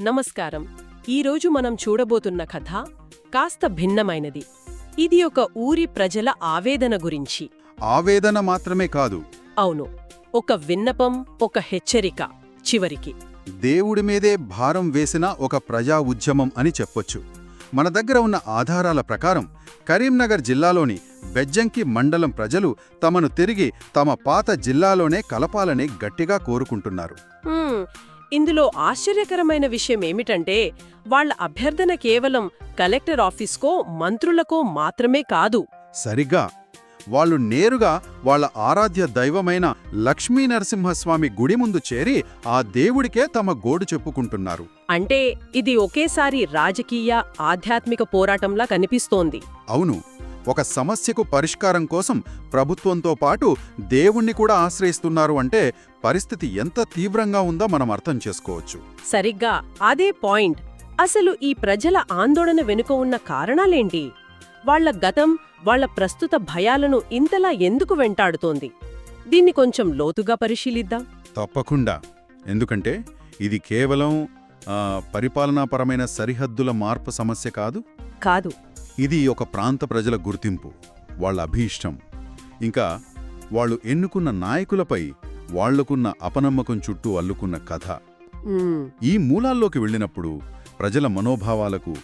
నమస్కారం. ఈరోజు మనం చూడబోతున్న కథ కాస్త భిన్నమైనది. ఇది ఒక ఊరి ప్రజల ఆవేదన గురించి. ఆవేదన మాత్రమే కాదు. అవును. ఒక విన్నపం ఒక హెచ్చరిక చివరికి. దేవుడి మీదే భారం వేసిన ఒక ప్రజా ఉద్యమం అని చెప్పొచ్చు. మన దగ్గర ఉన్న ఆధారాల ప్రకారం కరీంనగర్ జిల్లాలోని బెజ్జంకి మండలం ప్రజలు తమను తిరిగి తమ పాత జిల్లాలోనే కలపాలని గట్టిగా కోరుకుంటున్నారు. ఇందులో ఆశ్చర్యకరమైన విషయం ఏమిటంటే వాళ్ళ అభ్యర్థన కేవలం కలెక్టర్ ఆఫీస్కో మంత్రులకో మాత్రమే కాదు. సరిగ్గా. వాళ్ళు నేరుగా వాళ్ళ ఆరాధ్య దైవమైన లక్ష్మీ నరసింహస్వామి గుడి ముందు చేరి ఆ దేవుడికే తమ గోడు చెప్పుకుంటున్నారు. అంటే ఇది ఒకేసారి రాజకీయ ఆధ్యాత్మిక పోరాటంలా కనిపిస్తోంది. అవును. ఒక సమస్యకు పరిష్కారం కోసం ప్రభుత్వంతో పాటు దేవుణ్ణి కూడా ఆశ్రయిస్తున్నారు అంటే పరిస్థితి ఎంత తీవ్రంగా ఉందో మనం అర్థం చేసుకోవచ్చు. సరిగ్గా అదే పాయింట్. అసలు ఈ ప్రజల ఆందోళన వెనుక ఉన్న కారణాలేంటి? వాళ్ళ గతం వాళ్ళ ప్రస్తుత భయాలను ఇంతలా ఎందుకు వెంటాడుతోంది? దీన్ని కొంచెం లోతుగా పరిశీలిద్దాం. తప్పకుండా. ఎందుకంటే ఇది కేవలం పరిపాలనాపరమైన సరిహద్దుల మార్పు సమస్య కాదు? కాదు. ఇది ఒక ప్రాంత ప్రజల గుర్తింపు వాళ్ళ అభీష్టం. ఇంకా వాళ్ళు ఎన్నుకున్న నాయకులపై వాళ్ళకున్న అపనమ్మకం చుట్టూ అల్లుకున్న కథ. ఈ మూలాల్లోకి వెళ్ళినప్పుడు ప్రజల మనోభావాలకు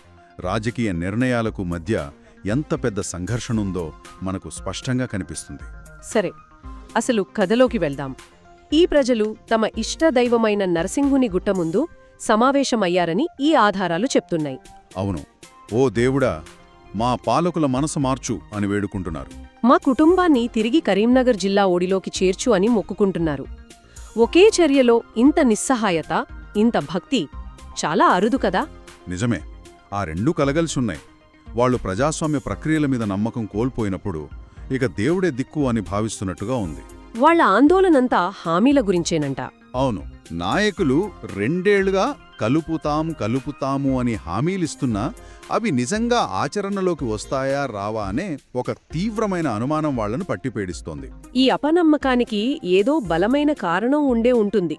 రాజకీయ నిర్ణయాలకు మధ్య ఎంత పెద్ద సంఘర్షణుందో మనకు స్పష్టంగా కనిపిస్తుంది. సరే అసలు కథలోకి వెళ్దాం. ఈ ప్రజలు తమ ఇష్ట దైవమైన నరసింహుని గుట్ట ముందు సమావేశమయ్యారని ఈ ఆధారాలు చెప్తున్నాయి. అవును. ఓ దేవుడా మా పాలకుల మనసు మార్చు అని వేడుకుంటున్నారు. మా కుటుంబాన్ని తిరిగి కరీంనగర్ జిల్లా ఓడిలోకి చేర్చు అని మొక్కుకుంటున్నారు. ఒకే చర్యలో ఇంత నిస్సహాయత ఇంత భక్తి చాలా అరుదు కదా? నిజమే. ఆ రెండూ కలగలిసున్నాయి. వాళ్ళు ప్రజాస్వామ్య ప్రక్రియల మీద నమ్మకం కోల్పోయినప్పుడు ఇక దేవుడే దిక్కు అని భావిస్తున్నట్టుగా ఉంది. వాళ్ళ ఆందోళనంతా హామీల గురించేనంట. అవును. నాయకులు రెండేళ్ళుగా కలుపుతాం కలుపుతాము అని హామీలిస్తున్నా అవి నిజంగా ఆచరణలోకి వస్తాయా రావా అనే ఒక తీవ్రమైన అనుమానం వాళ్ళను పట్టిపేడిస్తోంది ఈ అపనమ్మకానికి ఏదో బలమైన కారణం ఉండే ఉంటుంది.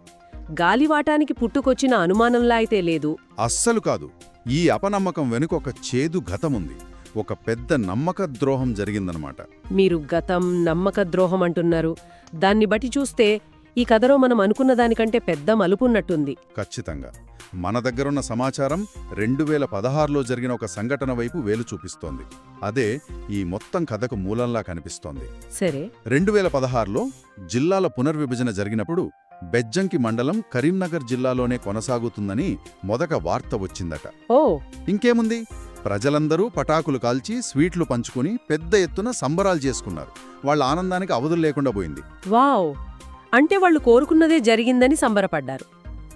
గాలివాటానికి పుట్టుకొచ్చిన అనుమానంలా అయితే లేదు. అస్సలు కాదు. ఈ అపనమ్మకం వెనుక ఒక చేదు గతముంది. ఒక పెద్ద నమ్మక ద్రోహం జరిగిందనమాట. మీరు గతం నమ్మక ద్రోహం అంటున్నారు. దాన్ని బట్టి చూస్తే ఈ కథలో మనం అనుకున్న దానికంటే పెద్ద మలుపున్నట్టుంది. ఖచ్చితంగా. మన దగ్గరున్న సమాచారం రెండు వేల పదహారులో జరిగిన ఒక సంఘటన వైపు వేలు చూపిస్తోంది. అదే ఈ మొత్తం కథకు మూలంలా కనిపిస్తోంది. సరే. రెండు వేల పదహారులో జిల్లాల పునర్విభజన జరిగినప్పుడు బెజ్జంకి మండలం కరీంనగర్ జిల్లాలోనే కొనసాగుతుందని మొదట వార్త వచ్చిందట. ఓ. ఇంకేముంది? ప్రజలందరూ పటాకులు కాల్చి స్వీట్లు పంచుకుని పెద్ద ఎత్తున సంబరాలు చేసుకున్నారు. వాళ్ళ ఆనందానికి అవధులు లేకుండా పోయింది. వావ్. అంటే వాళ్ళు కోరుకున్నదే జరిగిందని సంబరపడ్డారు.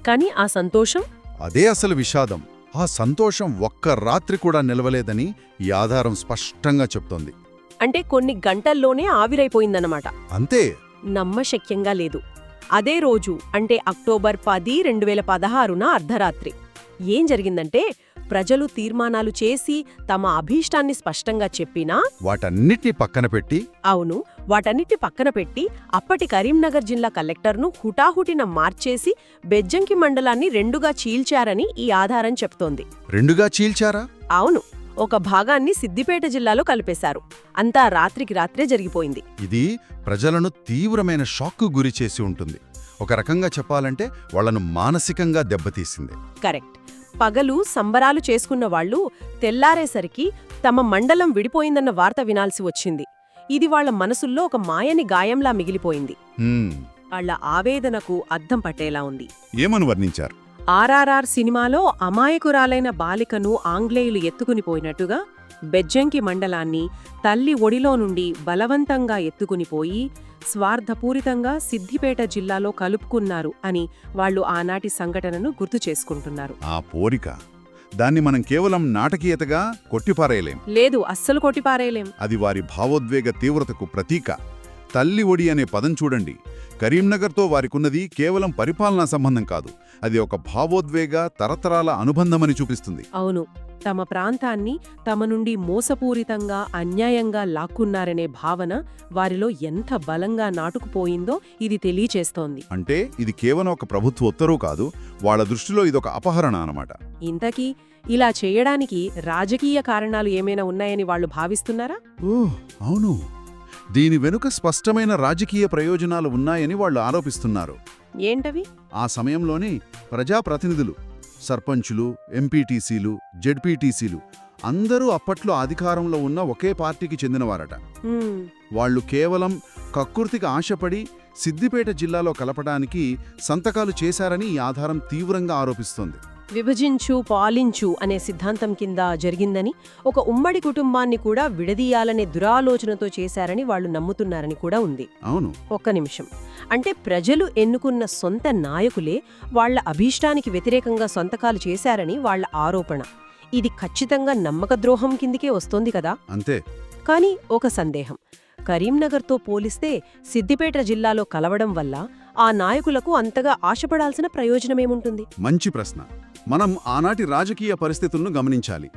కానీ ఆ సంతోషం? అదే అసలు విషాదం. ఆ సంతోషం ఒక్క రాత్రి కూడా నిలవలేదని ఈ ఆధారం స్పష్టంగా చెప్తోంది. అంటే కొన్ని గంటల్లోనే ఆవిరైపోయిందన్నమాట. అంతే. నమ్మశక్యంగా లేదు. అదే రోజు అంటే అక్టోబర్ పది రెండు వేల పదహారున అర్ధరాత్రి. ఏం జరిగిందంటే ప్రజలు తీర్మానాలు చేసి తమ అభీష్టాన్ని స్పష్టంగా చెప్పినా? వాటన్నిటినీ పక్కన పెట్టి? అవును. వాటన్నిటి పక్కన పెట్టి అప్పటి కరీంనగర్ జిల్లా కలెక్టర్ను హుటాహుటిన మార్చేసి బెజ్జంకి మండలాన్ని రెండుగా చీల్చారని ఈ ఆధారం చెప్తోంది. రెండుగా చీల్చారా? అవును. ఒక భాగాన్ని సిద్దిపేట జిల్లాలో కలిపేశారు. అంతా రాత్రికి రాత్రే జరిగిపోయింది. ఇది ప్రజలను తీవ్రమైన షాక్కు గురి చేసి ఉంటుంది. ఒక రకంగా చెప్పాలంటే వాళ్ళను మానసికంగా దెబ్బతీసింది. కరెక్ట్. పగలు సంబరాలు చేసుకున్న వాళ్ళు తెల్లారేసరికి తమ మండలం విడిపోయిందన్న వార్త వినాల్సి వచ్చింది. ఇది వాళ్ళ మనసుల్లో ఒక మాయని గాయంలా మిగిలిపోయింది. వాళ్ళ ఆవేదనకు అద్దం పట్టేలా ఉంది. ఏమని వర్ణించారు? ఆర్ఆర్ఆర్ సినిమాలో అమాయకురాలైన బాలికను ఆంగ్లేయులు ఎత్తుకుని పోయినట్టుగా బెజ్జంకి మండలాన్ని తల్లి ఒడిలో నుండి బలవంతంగా ఎత్తుకుని పోయి స్వార్థపూరితంగా సిద్దిపేట జిల్లాలో కలుపుకున్నారు అని వాళ్ళు ఆనాటి సంఘటనను గుర్తు చేసుకుంటున్నారు. ఆ పోరిక దాన్ని మనం కేవలం నాటకీయతగా కొట్టిపారేయలేం. లేదు అస్సలు కొట్టిపారేయలేం. అది వారి భావోద్వేగ తీవ్రతకు ప్రతీక. తల్లి ఒడి అనే పదం చూడండి. కరీంనగర్తో వారికున్నది కేవలం పరిపాలనా సంబంధం కాదు. అది ఒక భావోద్వేగ తరతరాల అనుబంధమని చూపిస్తుంది. అవును. తమ ప్రాంతాన్ని తమ నుండి మోసపూరితంగా అన్యాయంగా లాక్కున్నారనే భావన వారిలో ఎంత బలంగా నాటుకుపోయిందో ఇది తెలియచేస్తోంది. అంటే ఇది కేవలం ఒక ప్రభుత్వ ఉత్తర్వు కాదు వాళ్ళ దృష్టిలో ఇదొక అపహరణ అన్నమాట. ఇంతకీ ఇలా చేయడానికి రాజకీయ కారణాలు ఏమైనా ఉన్నాయని వాళ్ళు భావిస్తున్నారా? అవును. దీని వెనుక స్పష్టమైన రాజకీయ ప్రయోజనాలు ఉన్నాయని వాళ్ళు ఆరోపిస్తున్నారు. ఏంటవి? ఆ సమయంలోనే ప్రజాప్రతినిధులు సర్పంచులు ఎంపీటీసీలు జెడ్పీటీసీలు అందరూ అప్పట్లో అధికారంలో ఉన్న ఒకే పార్టీకి చెందినవారట. వాళ్ళు కేవలం కక్కుర్తికి ఆశపడి సిద్దిపేట జిల్లాలో కలపడానికి సంతకాలు చేశారని ఈ ఆధారం తీవ్రంగా ఆరోపిస్తోంది. విభజించు పాలించు అనే సిద్ధాంతం కింద జరిగిందని ఒక ఉమ్మడి కుటుంబాన్ని కూడా విడదీయాలనే దురాలోచనతో చేశారని వాళ్ళు నమ్ముతున్నారని కూడా ఉంది. అవును. ఒక్క నిమిషం. అంటే ప్రజలు ఎన్నుకున్న సొంత నాయకులే వాళ్ళ అభీష్టానికి వ్యతిరేకంగా సొంతకాలు చేశారని వాళ్ళ ఆరోపణ. ఇది ఖచ్చితంగా నమ్మకద్రోహం కిందికే వస్తోంది కదా? అంతే. కానీ ఒక సందేహం. కరీంనగర్తో పోలిస్తే సిద్దిపేట జిల్లాలో కలవడం వల్ల ఆ నాయకులకు అంతగా ఆశపడాల్సిన ప్రయోజనమేముంటుంది? మంచి ప్రశ్న. మనం ఆనాటి రాజకీయ పరిస్థితులను గమనించాలి.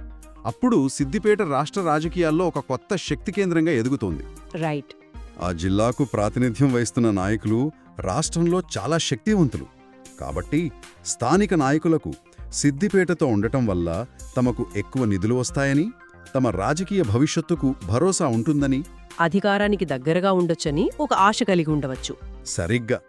అప్పుడు సిద్దిపేట రాష్ట్ర రాజకీయాల్లో ఒక కొత్త శక్తి కేంద్రంగా ఎదుగుతోంది. రైట్. ఆ జిల్లాకు ప్రాతినిధ్యం వహిస్తున్న నాయకులు రాష్ట్రంలో చాలా శక్తివంతులు. కాబట్టి స్థానిక నాయకులకు సిద్దిపేటతో ఉండటం వల్ల తమకు ఎక్కువ నిధులు వస్తాయని తమ రాజకీయ భవిష్యత్తుకు భరోసా ఉంటుందని. అధికారానికి దగ్గరగా ఉండొచ్చని ఒక ఆశ కలిగి ఉండవచ్చు. సరిగ్గా.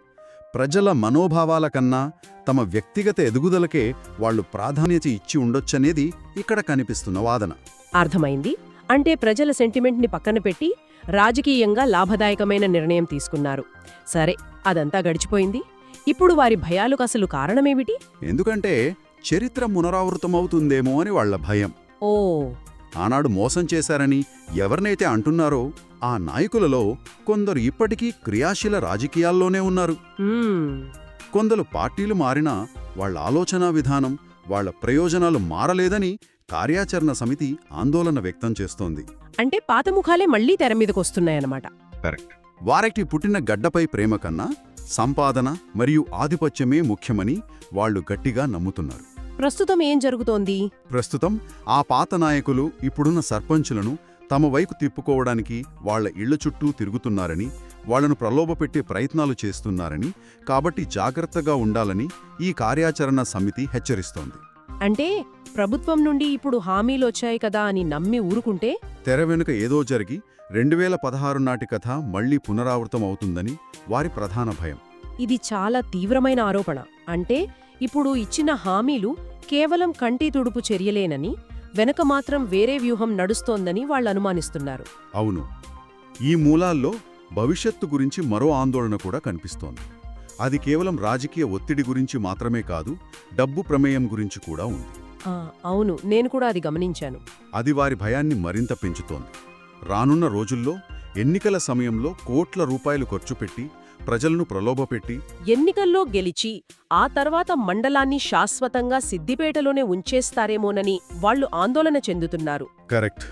ప్రజల మనోభావాల కన్నా తమ వ్యక్తిగత ఎదుగుదలకే వాళ్ళు ప్రాధాన్యత ఇచ్చి ఉండొచ్చనేది ఇక్కడ కనిపిస్తున్న వాదన. అర్థమైంది. అంటే ప్రజల సెంటిమెంట్ని పక్కన పెట్టి రాజకీయంగా లాభదాయకమైన నిర్ణయం తీసుకున్నారు. సరే అదంతా గడిచిపోయింది. ఇప్పుడు వారి భయాలకు అసలు కారణమేమిటి? ఎందుకంటే చరిత్ర పునరావృతమవుతుందేమో అని వాళ్ళ భయం. ఓ. ఆనాడు మోసం చేశారని ఎవరినైతే అంటున్నారో ఆ నాయకులలో కొందరు ఇప్పటికీ క్రియాశీల రాజకీయాల్లోనే ఉన్నారు. కొందరు పార్టీలు మారినా వాళ్ళ ఆలోచనా విధానం వాళ్ళ ప్రయోజనాలు మారలేదని కార్యాచరణ సమితి ఆందోళన వ్యక్తం చేస్తోంది. అంటే పాత ముఖాలే మళ్ళీ తెర మీదకొస్తున్నాయన్నమాట. వారికి పుట్టిన గడ్డపై ప్రేమ కన్నా సంపాదన మరియు ఆధిపత్యమే ముఖ్యమని వాళ్ళు గట్టిగా నమ్ముతున్నారు. ప్రస్తుతం ఏం జరుగుతోంది? ప్రస్తుతం ఆ పాత నాయకులు ఇప్పుడున్న సర్పంచులను తమ వైపు తిప్పుకోవడానికి వాళ్ళ ఇళ్ళ చుట్టూ తిరుగుతున్నారని వాళ్ళను ప్రలోభపెట్టే ప్రయత్నాలు చేస్తున్నారని కాబట్టి జాగ్రత్తగా ఉండాలని ఈ కార్యాచరణ సమితి హెచ్చరిస్తోంది. అంటే ప్రభుత్వం నుండి ఇప్పుడు హామీలొచ్చాయి కదా అని నమ్మి ఊరుకుంటే? తెర వెనుక ఏదో జరిగి రెండు వేల పదహారు నాటి కథ మళ్ళీ పునరావృతం అవుతుందని వారి ప్రధాన భయం. ఇది చాలా తీవ్రమైన ఆరోపణ. అంటే ఇప్పుడు ఇచ్చిన హామీలు కేవలం కంటి తుడుపు చర్యలేనని వెనక మాత్రం వేరే వ్యూహం నడుస్తోందని వాళ్ళు అనుమానిస్తున్నారు. అవును. ఈ మూలాల్లో భవిష్యత్తు గురించి మరో ఆందోళన కూడా కనిపిస్తోంది. అది కేవలం రాజకీయ ఒత్తిడి గురించి మాత్రమే కాదు డబ్బు ప్రమేయం గురించి కూడా ఉంది. అవును నేను కూడా అది గమనించాను. అది వారి భయాన్ని మరింత పెంచుతోంది. రానున్న రోజుల్లో ఎన్నికల సమయంలో కోట్ల రూపాయలు ఖర్చుపెట్టి ప్రజలను ప్రలోభపెట్టి ఎన్నికల్లో గెలిచి ఆ తర్వాత మండలాన్ని శాశ్వతంగా సిద్దిపేటలోనే ఉంచేస్తారేమోనని వాళ్ళు ఆందోళన చెందుతున్నారు. కరెక్ట్.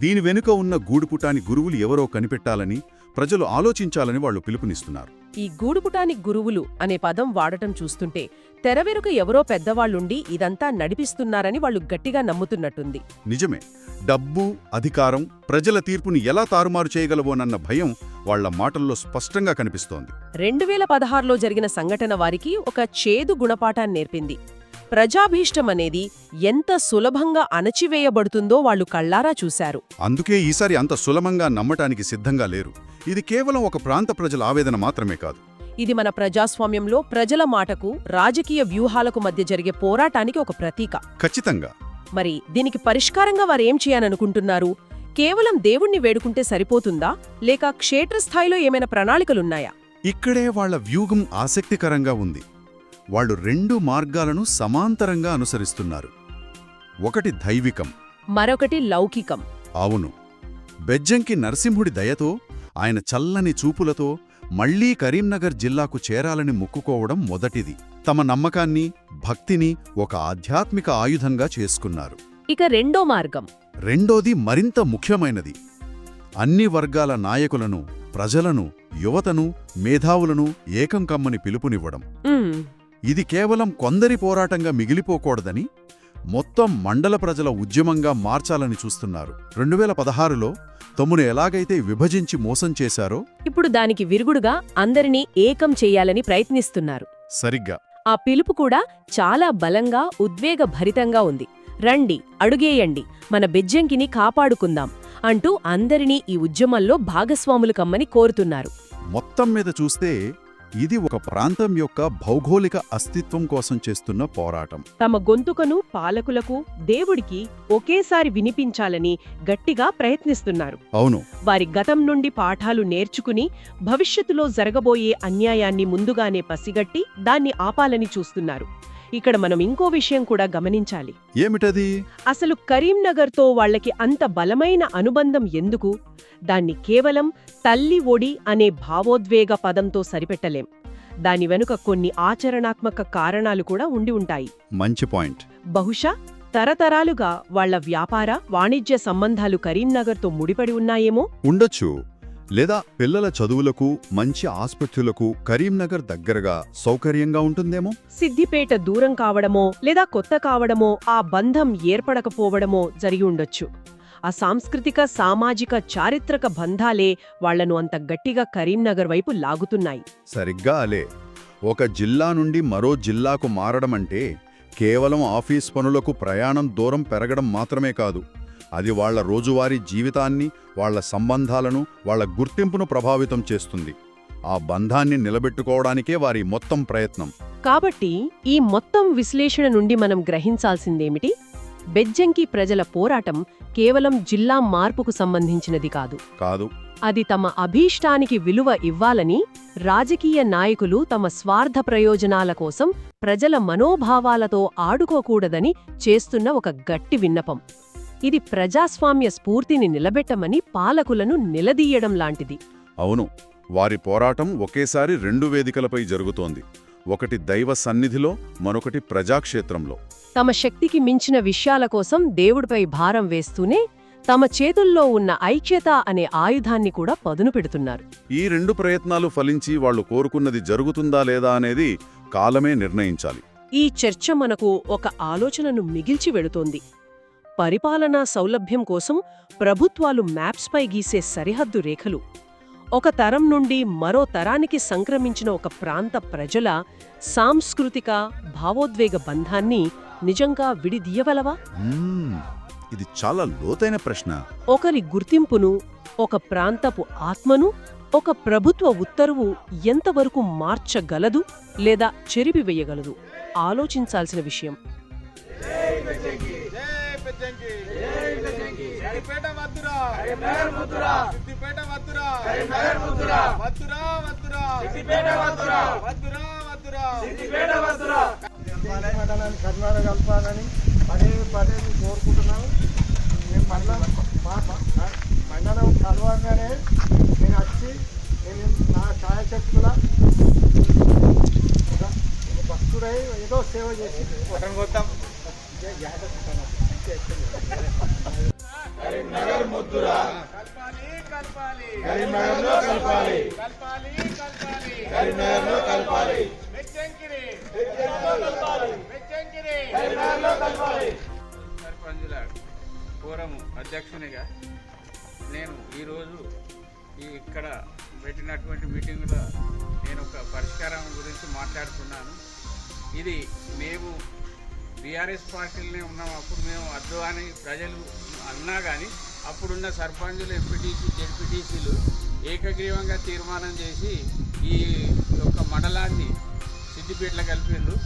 దీని వెనుక ఉన్న గూడుపుటాని గురువులు ఎవరో కనిపెట్టాలని ప్రజలు ఆలోచించాలని వాళ్ళు పిలుపునిస్తున్నారు. ఈ గూడుపుటాని గురువులు అనే పదం వాడటం చూస్తుంటే తెర వెనుక ఎవరో పెద్దవాళ్ళుండి ఇదంతా నడిపిస్తున్నారని వాళ్ళు గట్టిగా నమ్ముతున్నట్టుంది. నిజమే. డబ్బు అధికారం ప్రజల తీర్పుని ఎలా తారుమారు చేయగలవోనన్న భయం వాళ్ళ మాటల్లో స్పష్టంగా కనిపిస్తోంది. రెండు వేల పదహారులో జరిగిన సంఘటన వారికి ఒక చేదు గుణపాఠాన్ని నేర్పింది. ప్రజాభీష్టం అనేది ఎంత సులభంగా అణచివేయబడుతుందో వాళ్ళు కళ్ళారా చూశారు. అందుకే ఈసారి అంత సులభంగా నమ్మటానికి సిద్ధంగా లేరు. ఇది కేవలం ఒక ప్రాంత ప్రజల ఆవేదన మాత్రమే కాదు. ఇది మన ప్రజాస్వామ్యంలో ప్రజల మాటకు రాజకీయ వ్యూహాలకు మధ్య జరిగే పోరాటానికి ఒక ప్రతీక. ఖచ్చితంగా. మరి దీనికి పరిష్కారంగా వారేం చేయాలనుకుంటున్నారు? కేవలం దేవుణ్ణి వేడుకుంటే సరిపోతుందా? లేక క్షేత్రస్థాయిలో ఏమైనా ప్రణాళికలున్నాయా? ఇక్కడే వాళ్ళ వ్యూహం ఆసక్తికరంగా ఉంది. వాళ్ళు రెండు మార్గాలను సమాంతరంగా అనుసరిస్తున్నారు. ఒకటి దైవికం. మరొకటి లౌకికం. అవును. బెజ్జంకి నరసింహుడి దయతో ఆయన చల్లని చూపులతో మళ్ళీ కరీంనగర్ జిల్లాకు చేరాలని మొక్కుకోవడం మొదటిది. తమ నమ్మకాన్ని భక్తిని ఒక ఆధ్యాత్మిక ఆయుధంగా చేసుకున్నారు. ఇక రెండో మార్గం. రెండోది మరింత ముఖ్యమైనది. అన్ని వర్గాల నాయకులను ప్రజలను యువతను మేధావులను ఏకం కమ్మని పిలుపునివ్వడం. ఇది కేవలం కొందరి పోరాటంగా మిగిలిపోకూడదని మొత్తం మండల ప్రజల ఉద్యమంగా మార్చాలని చూస్తున్నారు. రెండు వేల పదహారులో తమ్మును ఎలాగైతే విభజించి మోసం చేశారో ఇప్పుడు దానికి విరుగుడుగా అందరినీ ఏకం చెయ్యాలని ప్రయత్నిస్తున్నారు. సరిగ్గా. ఆ పిలుపు కూడా చాలా బలంగా ఉద్వేగభరితంగా ఉంది. రండి అడుగేయండి మన బెజ్జంకిని కాపాడుకుందాం అంటూ అందరినీ ఈ ఉద్యమంలో భాగస్వాములు కమ్మని కోరుతున్నారు. మొత్తం మీద చూస్తే ఇది ఒక ప్రాంతం యొక్క భౌగోళిక అస్తిత్వం కోసం చేస్తున్న పోరాటం. తమ గొంతుకను పాలకులకు దేవుడికి ఒకేసారి వినిపించాలని గట్టిగా ప్రయత్నిస్తున్నారు. అవును. వారి గతం నుండి పాఠాలు నేర్చుకుని భవిష్యత్తులో జరగబోయే అన్యాయాన్ని ముందుగానే పసిగట్టి దాన్ని ఆపాలని చూస్తున్నారు. ఇక్కడ మనం ఇంకో విషయం కూడా గమనించాలి. ఏమిటది? అసలు కరీంనగర్తో వాళ్ళకి అంత బలమైన అనుబంధం ఎందుకు? దాన్ని కేవలం తల్లి ఒడి అనే భావోద్వేగ పదంతో సరిపెట్టలేం. దాని వెనుక కొన్ని ఆచరణాత్మక కారణాలు కూడా ఉండి ఉంటాయి. మంచి పాయింట్. బహుశా తరతరాలుగా వాళ్ళ వ్యాపార వాణిజ్య సంబంధాలు కరీంనగర్తో ముడిపడి ఉన్నాయేమో? ఉండొచ్చు. లేదా పిల్లల చదువులకు మంచి ఆస్పత్రులకు కరీంనగర్ దగ్గరగా సౌకర్యంగా ఉంటుందేమో? సిద్దిపేట దూరం కావడమో లేదా కొత్త కావడమో ఆ బంధం ఏర్పడకపోవడమో జరిగి ఉండొచ్చు. ఆ సాంస్కృతిక సామాజిక చారిత్రక బంధాలే వాళ్ళను అంత గట్టిగా కరీంనగర్ వైపు లాగుతున్నాయి. సరిగ్గా అలే. ఒక జిల్లా నుండి మరో జిల్లాకు మారడమంటే కేవలం ఆఫీస్ పనులకు ప్రయాణం దూరం పెరగడం మాత్రమే కాదు. అది వాళ్ళ రోజువారీ జీవితాన్ని వాళ్ళ సంబంధాలను వాళ్ళ గుర్తింపును ప్రభావితం చేస్తుంది. ఆ బంధాన్ని నిలబెట్టుకోవడానికే వారి మొత్తం ప్రయత్నం. కాబట్టి ఈ మొత్తం విశ్లేషణ నుండి మనం గ్రహించాల్సిందేమిటి? బెజ్జంకి ప్రజల పోరాటం కేవలం జిల్లా మార్పుకు సంబంధించినది కాదు. కాదు. అది తమ అభీష్టానికి విలువ ఇవ్వాలని రాజకీయ నాయకులు తమ స్వార్థ ప్రయోజనాల కోసం ప్రజల మనోభావాలతో ఆడుకోకూడదని చేస్తున్న ఒక గట్టి విన్నపం. ఇది ప్రజాస్వామ్య స్ఫూర్తిని నిలబెట్టమని పాలకులను నిలదీయడం లాంటిది. అవును వారి పోరాటం ఒకేసారి రెండు వేదికలపై జరుగుతోంది. ఒకటి దైవ సన్నిధిలో మరొకటి ప్రజాక్షేత్రంలో. తమ శక్తికి మించిన విషయాల కోసం దేవుడిపై భారం వేస్తూనే తమ చేతుల్లో ఉన్న ఐక్యత అనే ఆయుధాన్ని కూడా పదును పెడుతున్నారు. ఈ రెండు ప్రయత్నాలు ఫలించి వాళ్ళు కోరుకున్నది జరుగుతుందా లేదా అనేది కాలమే నిర్ణయించాలి. ఈ చర్చ మనకు ఒక ఆలోచనను మిగిల్చి వెడుతోంది. పరిపాలనా సౌలభ్యం కోసం ప్రభుత్వాలు మ్యాప్స్పై గీసే సరిహద్దు రేఖలు. ఒక తరం నుండి మరో తరానికి సంక్రమించిన ఒక ప్రాంత ప్రజల సాంస్కృతిక భావోద్వేగ బంధాన్ని నిజంగా విడిదీయగలవా? మ్మ్, ఇది చాలా లోతైన ప్రశ్న. ఒకరి గుర్తింపును ఒక ప్రాంతపు ఆత్మను ఒక ప్రభుత్వ ఉత్తర్వు ఎంతవరకు మార్చగలదు లేదా చెరిపివేయగలదు? ఆలోచించాల్సిన విషయం. సిద్దిపేట వద్దురా సిద్దిపేట వద్దురా వద్దురా వద్దురా సిద్దిపేట వద్దురా వద్దురా వద్దురా మండలాన్ని కర్ణాటక కలపాలని పదే పదే కోరుకుంటున్నాను మేము మండలం మా- మండలం కలవంగానే నేను వచ్చి నేను నా ఛాయశక్తుల భక్తుడై ఏదో సేవ చేసి పట్టణం కొత్తాం కలపాలి కలపాలి కరీంనగర్లో కలపాలి. కలపాలి కలపాలి. కరీంనగర్లో కలపాలి. సర్పంచుల ఫోరం అధ్యక్షునిగా నేను ఈరోజు ఈ ఇక్కడ పెట్టినటువంటి మీటింగ్లో నేను ఒక పరిష్కారం గురించి మాట్లాడుతున్నాను. ఇది మేము బీఆర్ఎస్ పార్టీలోనే ఉన్నాం. అప్పుడు మేము అద్దు అని ప్రజలు అన్నా కానీ అప్పుడున్న సర్పంచులు ఎంపీటీసీ జెడ్పీటీసీలు ఏకగ్రీవంగా తీర్మానం చేసి ఈ యొక్క మండలాన్ని సిద్దిపేటలో కలిపిండ్రు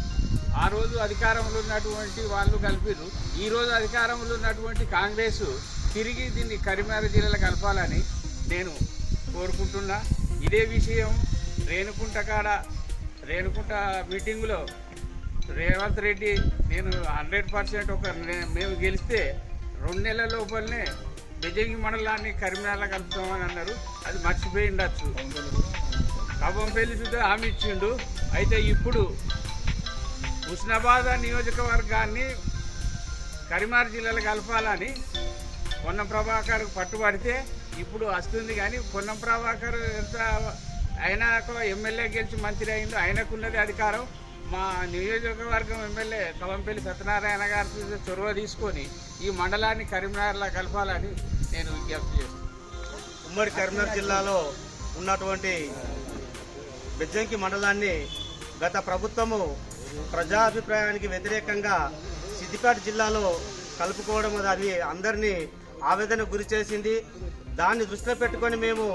ఆ రోజు అధికారంలో ఉన్నటువంటి వాళ్ళు కలిపిర్రు. ఈరోజు అధికారంలో ఉన్నటువంటి కాంగ్రెస్ తిరిగి దీన్ని కరీంనగర్ జిల్లాలో కలపాలని నేను కోరుకుంటున్నా. ఇదే విషయం రేణుకుంట కాడ రేణుకుంట మీటింగులో రేవంత్ రెడ్డి నేను హండ్రెడ్ పర్సెంట్ ఒక మేము గెలిస్తే రెండు నెలల లోపలనే బెజంగి మండలాన్ని కరీంనగర్లో కలుపుతామని అన్నారు. అది మర్చిపోయి ఉండొచ్చు. కవ్వంపల్లి చూస్తే హామీ ఇచ్చిండు. అయితే ఇప్పుడు హుస్నాబాద్ నియోజకవర్గాన్ని కరీంనగర్ జిల్లాలో కలపాలని పొన్న ప్రభాకర్ పట్టుబడితే ఇప్పుడు వస్తుంది కానీ పొన్నం ప్రభాకర్ ఎంత ఆయనకు ఎమ్మెల్యే గెలిచి మంత్రి అయిందో ఆయనకున్నది అధికారం. మా నియోజకవర్గం ఎమ్మెల్యే కవంపల్లి సత్యనారాయణ గారి చొరవ తీసుకొని ఈ మండలాన్ని కరీంనగర్లో కలపాలని నేను విజ్ఞప్తి చేస్తున్నాను. ఉమ్మడి కరీంనగర్ జిల్లాలో ఉన్నటువంటి బెజ్జంకి మండలాన్ని గత ప్రభుత్వము ప్రజాభిప్రాయానికి వ్యతిరేకంగా సిద్దిపేట జిల్లాలో కలుపుకోవడం అది అందరినీ ఆవేదన గురి చేసింది. దాన్ని దృష్టిలో పెట్టుకొని మేము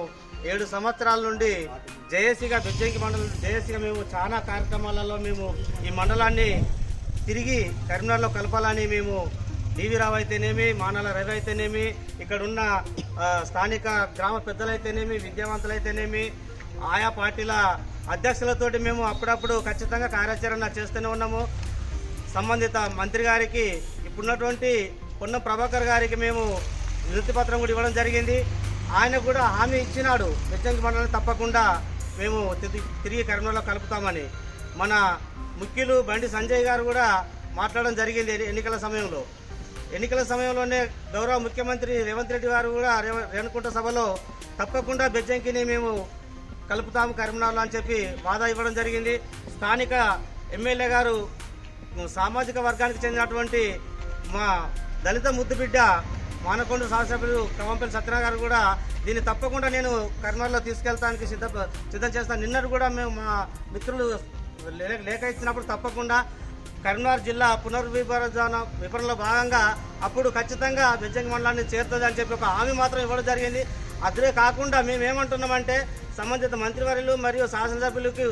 ఏడు సంవత్సరాల నుండి జేఏసీగా బెజ్జంకి మండలం జేఏసీగా మేము చాలా కార్యక్రమాలలో మేము ఈ మండలాన్ని తిరిగి కరీంనగర్లో కలపాలని మేము డివి రావు అయితేనేమి మానాల రవి అయితేనేమి ఇక్కడున్న ఉన్న స్థానిక గ్రామ పెద్దలైతేనేమి విద్యావంతులైతేనేమి ఆయా పార్టీల అధ్యక్షులతోటి మేము అప్పుడప్పుడు ఖచ్చితంగా కార్యాచరణ చేస్తూనే ఉన్నాము. సంబంధిత మంత్రి గారికి ఇప్పుడున్నటువంటి పొన్న ప్రభాకర్ గారికి మేము వినతి పత్రం కూడా ఇవ్వడం జరిగింది. ఆయన కూడా హామీ ఇచ్చినాడు. బెచ్చంకి మండలం తప్పకుండా మేము తిరిగి- తిరిగి కరీంనగర్లో కలుపుతామని. మన ముఖ్యులు బండి సంజయ్ గారు కూడా మాట్లాడడం జరిగింది ఎన్నికల సమయంలో. ఎన్నికల సమయంలోనే గౌరవ ముఖ్యమంత్రి రేవంత్ రెడ్డి గారు కూడా రేవ- రేణుకుంట సభలో తప్పకుండా బెజ్జంకిని మేము కలుపుతాము కరీంనగర్లో అని చెప్పి వాదా ఇవ్వడం జరిగింది. స్థానిక ఎమ్మెల్యే గారు సామాజిక వర్గానికి చెందినటువంటి మా దళిత ముద్దుబిడ్డ మానకొండ శాసనసభ్యులు కవంపల్లి సత్యనారాయణ గారు కూడా దీన్ని తప్పకుండా నేను కర్నూలులో తీసుకెళ్తానికి సిద్ధ సిద్ధం చేస్తాను నిన్నటి కూడా మేము మా మిత్రులు లే- లేఖ ఇచ్చినప్పుడు తప్పకుండా కరీంనగర్ జిల్లా పునర్విభజన వివరణలో భాగంగా అప్పుడు ఖచ్చితంగా బెజ్జంగి మండలాన్ని చేరుతుంది అని చెప్పి ఒక హామీ మాత్రం ఇవ్వడం జరిగింది. అదే కాకుండా మేము ఏమంటున్నామంటే సంబంధిత మంత్రివర్యులు మరియు శాసనసభ్యులకు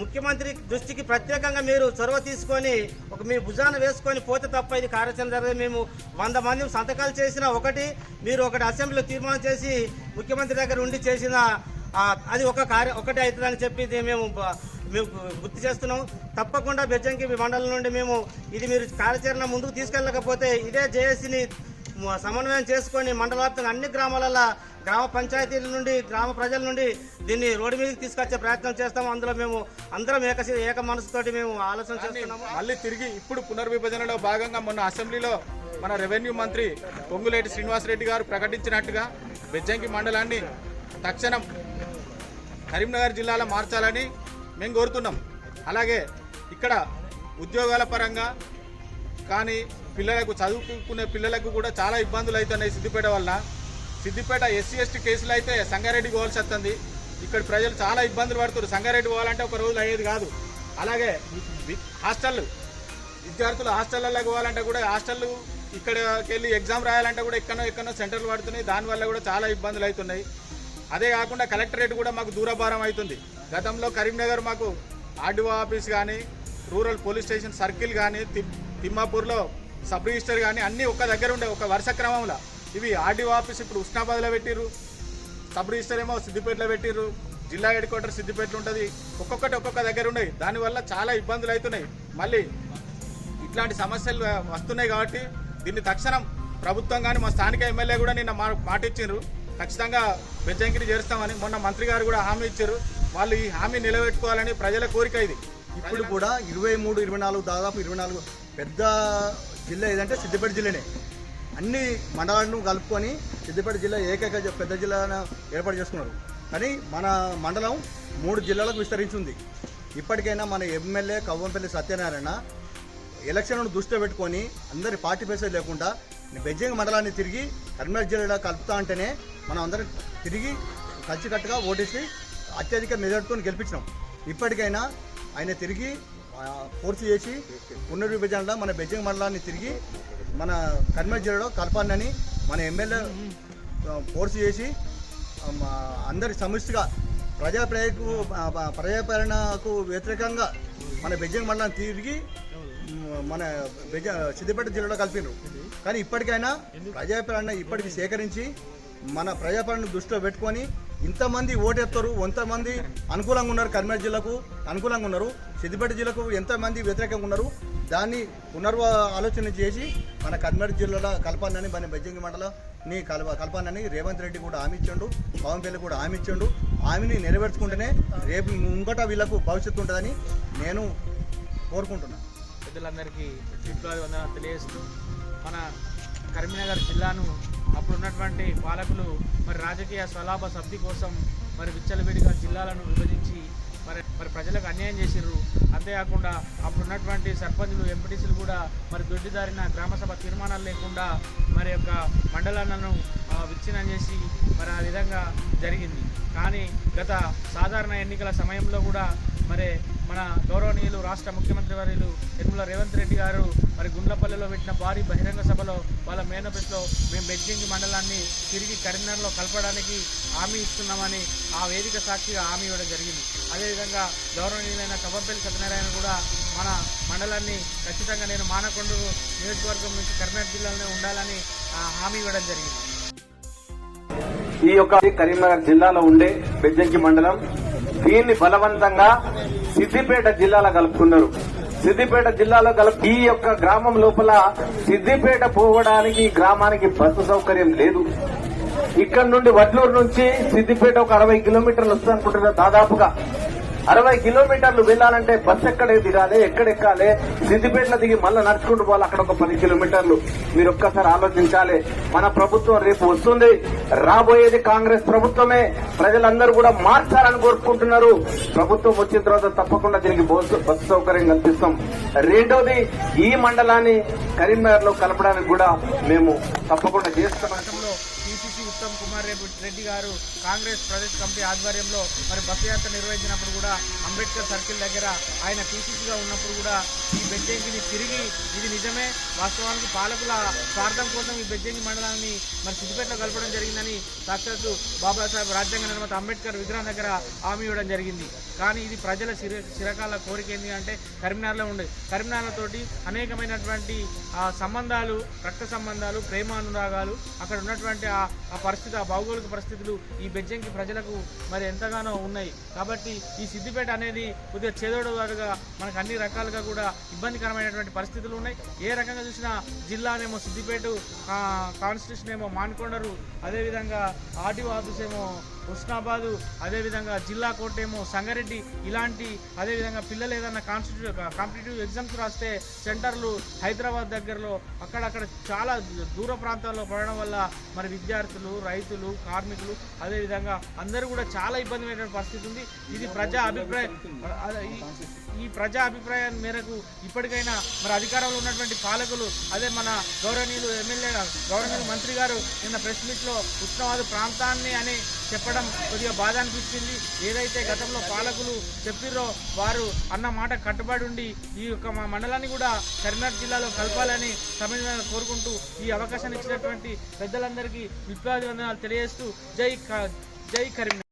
ముఖ్యమంత్రి దృష్టికి ప్రత్యేకంగా మీరు చొరవ తీసుకొని ఒక మీ భుజాన వేసుకొని పోతే తప్ప ఇది కార్యాచరణ జరగదు. మేము వంద మంది సంతకాలు చేసిన ఒకటి మీరు ఒకటి అసెంబ్లీలో తీర్మానం చేసి ముఖ్యమంత్రి దగ్గర ఉండి చేసిన అది ఒక కార్య ఒకటి అవుతుందని చెప్పి ఇది మేము మేము గుర్తు చేస్తున్నాం. తప్పకుండా బెజ్జంకి మండలం నుండి మేము ఇది మీరు కార్యాచరణ ముందుకు తీసుకెళ్ళకపోతే ఇదే జేఏసీని సమన్వయం చేసుకొని మండలాప్తంగా అన్ని గ్రామాలలో గ్రామ పంచాయతీల నుండి గ్రామ ప్రజల నుండి దీన్ని రోడ్డు మీదకి తీసుకొచ్చే ప్రయత్నం చేస్తాం అందులో మేము అందరం ఏక ఏక మనసుతోటి మేము ఆలోచన చేస్తున్నాము. మళ్ళీ తిరిగి ఇప్పుడు పునర్విభజనలో భాగంగా మొన్న అసెంబ్లీలో మన రెవెన్యూ మంత్రి పొంగులేటి శ్రీనివాసరెడ్డి గారు ప్రకటించినట్టుగా బెజ్జంకి మండలాన్ని తక్షణం కరీంనగర్ జిల్లాలో మార్చాలని మేము కోరుతున్నాం. అలాగే ఇక్కడ ఉద్యోగాల పరంగా కానీ పిల్లలకు చదువుకునే పిల్లలకు కూడా చాలా ఇబ్బందులు అవుతున్నాయి సిద్దిపేట వల్ల. సిద్దిపేట ఎస్సీ ఎస్టీ కేసులు అయితే సంగారెడ్డి పోవాల్సి వస్తుంది. ఇక్కడ ప్రజలు చాలా ఇబ్బందులు పడుతున్నారు. సంగారెడ్డి పోవాలంటే ఒక రోజు అయ్యేది కాదు. అలాగే హాస్టళ్ళు హాస్టల్ విద్యార్థులు హాస్టళ్ళకి పోవాలంటే కూడా హాస్టల్ ఇక్కడికి వెళ్ళి ఎగ్జామ్ రాయాలంటే కూడా ఎక్కడో ఎక్కడో సెంటర్లు పడుతున్నాయి. దానివల్ల కూడా చాలా ఇబ్బందులు అవుతున్నాయి. అదే కాకుండా కలెక్టరేట్ కూడా మాకు దూరభారం అవుతుంది. గతంలో కరీంనగర్ మాకు ఆర్డీఓ ఆఫీస్ కానీ రూరల్ పోలీస్ స్టేషన్ సర్కిల్ కానీ తిమ్మాపూర్లో సబ్ రిజిస్టర్ కానీ అన్నీ ఒక దగ్గర ఉండే ఒక వరుస క్రమంలో. ఇవి ఆర్డీఓ ఆఫీస్ ఇప్పుడు ఉస్నాబాద్లో పెట్టిర్రు. సబ్ రిజిస్టర్ ఏమో సిద్దిపేటలో పెట్టిర్రు. జిల్లా హెడ్ క్వార్టర్ సిద్దిపేటలో ఉంటుంది. ఒక్కొక్కటి ఒక్కొక్క దగ్గర ఉన్నాయి. దానివల్ల చాలా ఇబ్బందులు అవుతున్నాయి మళ్ళీ ఇట్లాంటి సమస్యలు వస్తున్నాయి కాబట్టి దీన్ని తక్షణం ప్రభుత్వం కానీ మా స్థానిక ఎమ్మెల్యే కూడా నిన్న మా మాట ఇచ్చిండ్రు. ఖచ్చితంగా బెజ్జంకిని చేరుస్తామని మొన్న మంత్రి గారు కూడా హామీ ఇచ్చారు. వాళ్ళు ఈ హామీ నిలబెట్టుకోవాలని ప్రజల కోరిక ఇది. ఇప్పుడు కూడా ఇరవై మూడు ఇరవై నాలుగు దాదాపు ఇరవై నాలుగు పెద్ద జిల్లా ఏదంటే సిద్దిపేట జిల్లానే. అన్ని మండలాలను కలుపుకొని సిద్దిపేట జిల్లా ఏకైక పెద్ద జిల్లాను ఏర్పాటు చేసుకున్నారు. కానీ మన మండలం మూడు జిల్లాలకు విస్తరించింది. ఇప్పటికైనా మన ఎమ్మెల్యే కవ్వంపల్లి సత్యనారాయణ ఎలక్షన్లను దృష్టిలో పెట్టుకొని అందరి పార్టీ పేసే లేకుండా బెజ్జింగ్ మండలాన్ని తిరిగి కరీంనగర్ జిల్లాలో కలుపుతా అంటేనే మనం అందరం తిరిగి కలిసికట్టుగా ఓటేసి అత్యధిక మెజార్టీతో గెలిపించినాం. ఇప్పటికైనా ఆయన తిరిగి పూర్తి ఫోర్స్ చేసి పునర్విభజనలో మన బెజ్జింగ్ మండలాన్ని తిరిగి మన కన్వర్ట్ జిల్లాలో కలపాలని మన ఎమ్మెల్యే ఫోర్స్ చేసి అందరి సమస్యగా ప్రజాప్రేకు ప్రజాపాలనకు వ్యతిరేకంగా మన బెజ్జంగ్ మండలం తిరిగి మన బెజ సిద్దిపేట జిల్లాలో కలిపినారు కానీ ఇప్పటికైనా ప్రజాపాలన ఇప్పటికి సేకరించి మన ప్రజాపాలన దృష్టిలో పెట్టుకొని ఇంతమంది ఓటేస్తారు ఎంతమంది అనుకూలంగా ఉన్నారు కరీంనగర్ జిల్లాకు అనుకూలంగా ఉన్నారు. సిద్దిపేట జిల్లాకు ఎంతమంది వ్యతిరేకంగా ఉన్నారు దాన్ని పునర్వ ఆలోచన చేసి మన కరీంనగర్ జిల్లాలో కలపాలని మన బెజ్జంగి మండలాన్ని కలప కలపాలని రేవంత్ రెడ్డి కూడా హామీ ఇచ్చాడు పవన్పల్లి కూడా హామీ ఇచ్చాడు. హామీని నెరవేర్చుకుంటేనే రేపు ముంగట వీళ్ళకు భవిష్యత్తు ఉంటుందని నేను కోరుకుంటున్నాను పెద్దలందరికీ తెలియజేస్తూ మన కరీంనగర్ జిల్లాను అప్పుడు ఉన్నటువంటి పాలకులు మరి రాజకీయ స్వలాభ సబ్ది కోసం మరి విచ్చలవిడిగా జిల్లాలను విభజించి మరి మరి ప్రజలకు అన్యాయం చేసిర్రు. అంతేకాకుండా అప్పుడు ఉన్నటువంటి సర్పంచులు ఎంపీటీసీలు కూడా మరి దొడ్డిదారిన గ్రామసభ తీర్మానాలు లేకుండా మరి యొక్క మండలాలను విచ్ఛిన్నం చేసి మరి ఆ విధంగా జరిగింది. కానీ గత సాధారణ ఎన్నికల సమయంలో కూడా మరి మన గౌరవనీయులు రాష్ట్ర ముఖ్యమంత్రి వర్యులు యనమల రేవంత్ రెడ్డి గారు మరి గుండ్లపల్లిలో పెట్టిన భారీ బహిరంగ సభలో వాళ్ళ మేనఫెస్ట్లో మేము బెడ్జింగి మండలాన్ని తిరిగి కరీంనగర్లో కలపడానికి హామీ ఇస్తున్నామని ఆ వేదిక సాక్షిగా హామీ ఇవ్వడం జరిగింది. అదేవిధంగా గౌరవనీయులైన కవ్వంపల్లి సత్యనారాయణ కూడా మన మండలాన్ని ఖచ్చితంగా నేను మానకొండూరు నియోజకవర్గం నుంచి కరీంనగర్ జిల్లాలోనే ఉండాలని ఆ, హామీ ఇవ్వడం జరిగింది. ఈ యొక్క కరీంనగర్ జిల్లాలో ఉండే బెజ్జంకి మండలం దీన్ని బలవంతంగా సిద్దిపేట జిల్లాలో కలుపుకున్నారు. సిద్దిపేట జిల్లాలో కలుపు ఈ యొక్క గ్రామం లోపల సిద్దిపేట పోవడానికి గ్రామానికి బస్సు సౌకర్యం లేదు. ఇక్కడ నుండి వడ్లూరు నుంచి సిద్దిపేట ఒక అరవై కిలోమీటర్లు వస్తుంది అనుకుంటున్నారు దాదాపుగా. అరవై కిలోమీటర్లు వెళ్ళాలంటే బస్సు ఎక్కడ దిగాలి ఎక్కడెక్కాలి? సిద్దిపేటలో దిగి మళ్ళీ నడుచుకుంటూ పోవాలి అక్కడ ఒక పది కిలోమీటర్లు. మీరు ఒక్కసారి ఆలోచించాలి. మన ప్రభుత్వం రేపు వస్తుంది. రాబోయేది కాంగ్రెస్ ప్రభుత్వమే. ప్రజలందరూ కూడా మార్చాలని కోరుకుంటున్నారు. ప్రభుత్వం వచ్చిన తర్వాత తప్పకుండా దీనికి బస్సు బస్సు సౌకర్యం కల్పిస్తాం. రెండోది ఈ మండలాన్ని కరీంనగర్లో కలపడానికి కూడా మేము తప్పకుండా చేస్తాం. గతంలో కుమార్ రెడ్డి రెడ్డి గారు కాంగ్రెస్ ప్రదేశ్ కమిటీ ఆధ్వర్యంలో మరి బస్సు యాత్ర నిర్వహించినప్పుడు కూడా అంబేద్కర్ సర్కిల్ దగ్గర ఆయన పీసీసీగా ఉన్నప్పుడు కూడా ఈ బెజ్జంకిని తిరిగి ఇది నిజమే వాస్తవానికి పాలకుల స్వార్థం కోసం ఈ బెజ్జంకి మండలాన్ని మరి సిద్దిపేటలో కలపడం జరిగిందని సాక్షాత్తు బాబాసాహెబ్ రాజ్యాంగ నిర్మాత అంబేద్కర్ విగ్రహం దగ్గర హామీ ఇవ్వడం జరిగింది. కానీ ఇది ప్రజల చిర చిరకాల కోరిక ఏంటి అంటే కరీంనగర్లో ఉండేది కరీంనగర్ తోటి అనేకమైనటువంటి సంబంధాలు రక్త సంబంధాలు ప్రేమానురాగాలు అక్కడ ఉన్నటువంటి ఆ పరిస్థితి పరిస్థితి ఆ భౌగోళిక పరిస్థితులు ఈ బెజ్జంకి ప్రజలకు మరి ఎంతగానో ఉన్నాయి. కాబట్టి ఈ సిద్దిపేట అనేది కొద్దిగా చేదోడుగా మనకు అన్ని రకాలుగా కూడా ఇబ్బందికరమైనటువంటి పరిస్థితులు ఉన్నాయి. ఏ రకంగా చూసినా జిల్లానేమో సిద్దిపేట కాన్స్టిట్యూషన్ ఏమో మాన్కొండరు అదేవిధంగా ఆర్డీఓ ఆఫీస్ ఏమో హుస్నాబాదు అదేవిధంగా జిల్లా కోర్టు ఏమో సంగారెడ్డి ఇలాంటి అదేవిధంగా పిల్లలు ఏదైనా కాన్స్టిట్యూ కాంపిటేటివ్ ఎగ్జామ్స్ రాస్తే సెంటర్లు హైదరాబాద్ దగ్గరలో అక్కడక్కడ చాలా దూర ప్రాంతాల్లో పడడం వల్ల మరి విద్యార్థులు రైతులు కార్మికులు అదేవిధంగా అందరూ కూడా చాలా ఇబ్బందిమైనటువంటి పరిస్థితి ఉంది. ఇది ప్రజా అభిప్రాయం. ఈ- ప్రజా అభిప్రాయం మేరకు ఇప్పటికైనా మరి అధికారంలో ఉన్నటువంటి పాలకులు అదే మన గౌరవనీయులు ఎమ్మెల్యే గౌరవనీయులు మంత్రి గారు నిన్న ప్రెస్ మీట్లో ఉష్ణవాదు ప్రాంతాన్ని అని చెప్పడం కొద్దిగా బాధ అనిపించింది ఏదైతే గతంలో పాలకులు చెప్పిర్రో వారు అన్న మాట కట్టుబడి ఉండి ఈ యొక్క మా మండలాన్ని కూడా కరీంనగర్ జిల్లాలో కలపాలని సమన్వయంగా కోరుకుంటూ ఈ అవకాశాన్ని ఇచ్చినటువంటి పెద్దలందరికీ విప్లవాభివందనాలు తెలియజేస్తూ జై క- జై కరీంనగర్.